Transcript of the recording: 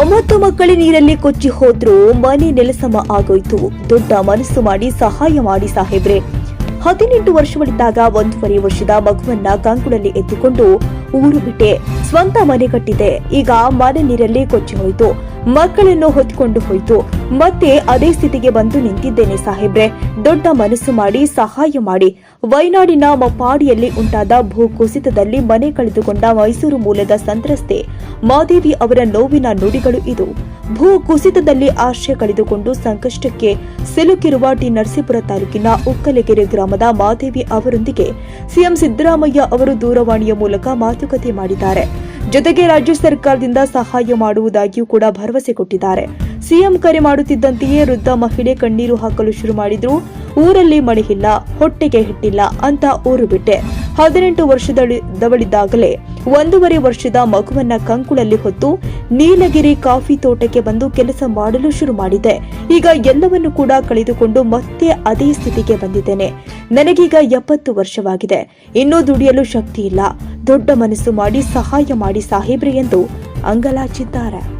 ಒಂಬತ್ತು ಮಕ್ಕಳು ನೀರಲ್ಲಿ ಕೊಚ್ಚಿ ಹೋದ್ರೂ ಮನೆ ನೆಲಸಮ ಆಗೋಯ್ತು. ದೊಡ್ಡ ಮನಸ್ಸು ಮಾಡಿ ಸಹಾಯ ಮಾಡಿ ಸಾಹೇಬ್ರೆ. ಹದಿನೆಂಟು ವರ್ಷಗಳಿದ್ದಾಗ ಒಂದೂವರೆ ವರ್ಷದ ಮಗುವನ್ನ ಕಂಕುಳಲ್ಲಿ ಎತ್ತಿಕೊಂಡು ಊರು ಬಿಟ್ಟೆ. ಸ್ವಂತ ಮನೆ ಕಟ್ಟಿದೆ. ಈಗ ಮನೆ ನೀರಲ್ಲಿ ಕೊಚ್ಚಿ ಹೋಯ್ತು. ಮಕ್ಕಳನ್ನು ಹೊತ್ಕೊಂಡು ಹೋಯಿತು. ಮತ್ತೆ ಅದೇ ಸ್ಥಿತಿಗೆ ಬಂದು ನಿಂತಿದ್ದೇನೆ ಸಾಹೇಬ್ರೆ. ದೊಡ್ಡ ಮನಸ್ಸು ಮಾಡಿ, ಸಹಾಯ ಮಾಡಿ. ವೈನಾಡಿನ ಮಪ್ಪಾಡಿಯಲ್ಲಿ ಉಂಟಾದ ಭೂ ಕುಸಿತದಲ್ಲಿ ಮನೆ ಕಳೆದುಕೊಂಡ ಮೈಸೂರು ಮೂಲದ ಸಂತ್ರಸ್ತೆ ಮಾದೇವಿ ಅವರ ನೋವಿನ ನುಡಿಗಳು ಇದು. ಭೂ ಕುಸಿತದಲ್ಲಿ ಆಶ್ರಯ ಕಳೆದುಕೊಂಡು ಸಂಕಷ್ಟಕ್ಕೆ ಸಿಲುಕಿರುವ ಟಿ ನರಸೀಪುರ ತಾಲೂಕಿನ ಉಕ್ಕಲಗೆರೆ ಗ್ರಾಮದ ಮಾದೇವಿ ಅವರೊಂದಿಗೆ ಸಿಎಂ ಸಿದ್ದರಾಮಯ್ಯ ಅವರು ದೂರವಾಣಿಯ ಮೂಲಕ ಮಾತುಕತೆ ಮಾಡಿದ್ದಾರೆ. ಜೊತೆಗೆ ರಾಜ್ಯ ಸರ್ಕಾರದಿಂದ ಸಹಾಯ ಮಾಡುವುದಾಗಿಯೂ ಕೂಡ ಭರವಸೆ ಕೊಟ್ಟಿದ್ದಾರೆ. ಸಿಎಂ ಕರೆ ಮಾಡುತ್ತಿದ್ದಂತೆಯೇ ವೃದ್ಧ ಮಹಿಳೆ ಕಣ್ಣೀರು ಹಾಕಲು ಶುರು ಮಾಡಿದ್ರು. ಊರಲ್ಲಿ ಮಳೆ ಇಲ್ಲ, ಹೊಟ್ಟೆಗೆ ಹಿಟ್ಟಿಲ್ಲ ಅಂತ ಊರು ಬಿಟ್ಟೆ. ಹದಿನೆಂಟು ವರ್ಷದವಳಿದ್ದಾಗಲೇ ಒಂದೂವರೆ ವರ್ಷದ ಮಗುವನ್ನ ಕಂಕುಳಲ್ಲಿ ಹೊತ್ತು ನೀಲಗಿರಿ ಕಾಫಿ ತೋಟಕ್ಕೆ ಬಂದು ಕೆಲಸ ಮಾಡಲು ಶುರು ಮಾಡಿದೆ. ಈಗ ಎಲ್ಲವನ್ನು ಕೂಡ ಕಳೆದುಕೊಂಡು ಮತ್ತೆ ಅದೇ ಸ್ಥಿತಿಗೆ ಬಂದಿದ್ದೇನೆ. ನನಗೀಗ ಎಪ್ಪತ್ತು ವರ್ಷವಾಗಿದೆ. ಇನ್ನೂ ದುಡಿಯಲು ಶಕ್ತಿ ಇಲ್ಲ ದೊಡ್ಡ ಮನಸ್ಸು ಮಾಡಿ ಸಹಾಯ ಮಾಡಿ ಸಾಹೇಬ್ರೆ ಎಂದು ಅಂಗಲಾಚಿದ್ದಾರೆ.